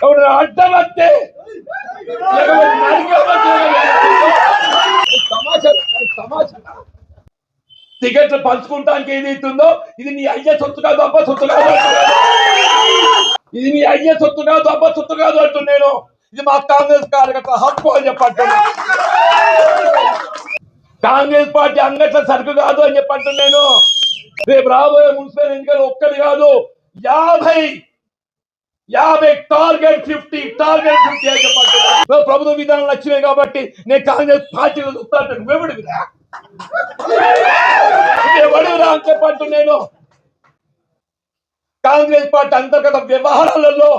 ఎవరు అడ్డం వస్తే టికెట్లు పంచుకుంటానికి ఏదైతుందో ఇది నీ అయ్యే సొత్తు కాదు అబ్బా సొత్తు కాదు ఇది నీ అయ్యే సొత్తు కాదు అబ్బా సొత్తు కాదు అంటున్నాను ఇది మా కాంగ్రెస్ కార్యకర్త హక్కు అని చెప్పంటున్నా కాంగ్రెస్ పార్టీ అంగట్ల సరుకు కాదు అని చెప్పంటున్నాను రేపు రాబోయే మున్సిపల్ ఎన్నికలు ఒక్కటి కాదు యాభై యాభై టార్గెట్ ఫిఫ్టీ టార్గెట్ ఫిఫ్టీ అని చెప్పంటున్నాను ప్రభుత్వ విధానం వచ్చినాయి కాబట్టి నేను కాంగ్రెస్ పార్టీలో చూస్తాను నువ్వెవడు కదా ఎవడురా అని చెప్పట్టు నేను. కాంగ్రెస్ పార్టీ అంతర్గత వ్యవహారాలలో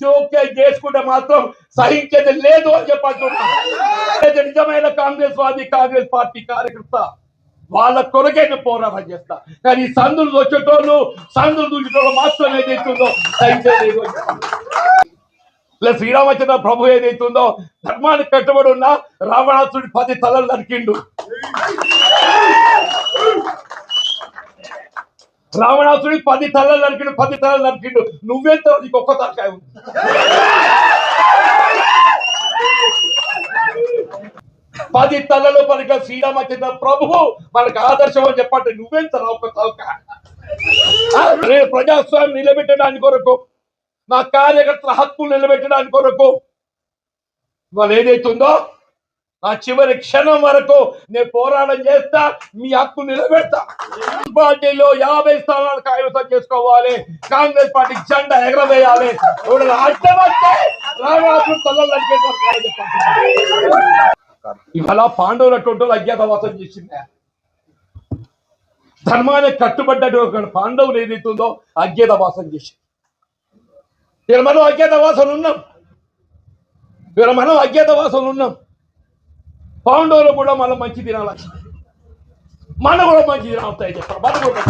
జోక్యం చేసుకుంటే మాత్రం సహించేది లేదు అని చెప్పట్టు నిజమైన కాంగ్రెస్ వాది కాంగ్రెస్ పార్టీ కార్యకర్త. వాళ్ళ కొరకే నేను పోరాటం చేస్తా. కానీ సందులు వచ్చేటోళ్ళు సందులు దూచేటోళ్ళు మాత్రం ఏదైతుందో సహించేది ఇలా శ్రీరామచంద్ర ప్రభు ఏదైతుందో ధర్మానికి కట్టుబడి ఉన్న రావణాసుడి పది తలలు నరికిండు. రావణాసుడి పది తలలు నరికిండు పది తలలు నరికిండు. నువ్వెంత నీకు ఒక్క తలకాయ ఉంది? పది తలలో పలిక శ్రీరామచంద్ర ప్రభువు మనకు ఆదర్శం అని చెప్పండి నువ్వెంత ఒక ఒక్క రేపు ప్రజాస్వామ్యం నిలబెట్టడానికి కొరకు నా కార్యకర్తల హక్కులు నిలబెట్టడానికి కొరకు వాళ్ళు ఏదైతుందో ఆ చివరి క్షణం వరకు నేను పోరాటం చేస్తా మీ హక్కు నిలబెడతా. పార్టీలో యాభై స్థానాలు కైవసం చేసుకోవాలి కాంగ్రెస్ పార్టీ జెండా ఎగరవేయాలి. ఎవడన్నా అడ్డం వస్తే రావణాసుడు చెప్పండి. ఇవాళ పాండవుల టోటల్ అజ్ఞాతవాసం చేసింది. ధర్మాన్ని కట్టుబడ్డటువంటి పాండవులు ఏదైతుందో అజ్ఞాతవాసం చేసింది. ఇక్కడ మనం అజ్ఞాతవాసం ఉన్నాం. ఇక్కడ మనం అజ్ఞాతవాసం ఉన్నాం. పాండవులు కూడా మళ్ళీ మంచి తినాల మన కూడా మంచి తినాలి చెప్పారు మన కూడా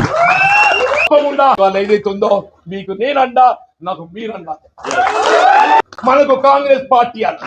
తప్పకుండా వాళ్ళు ఏదైతే ఉందో? మీకు నేనండా నాకు మీరండా? మనకు కాంగ్రెస్ పార్టీ అంట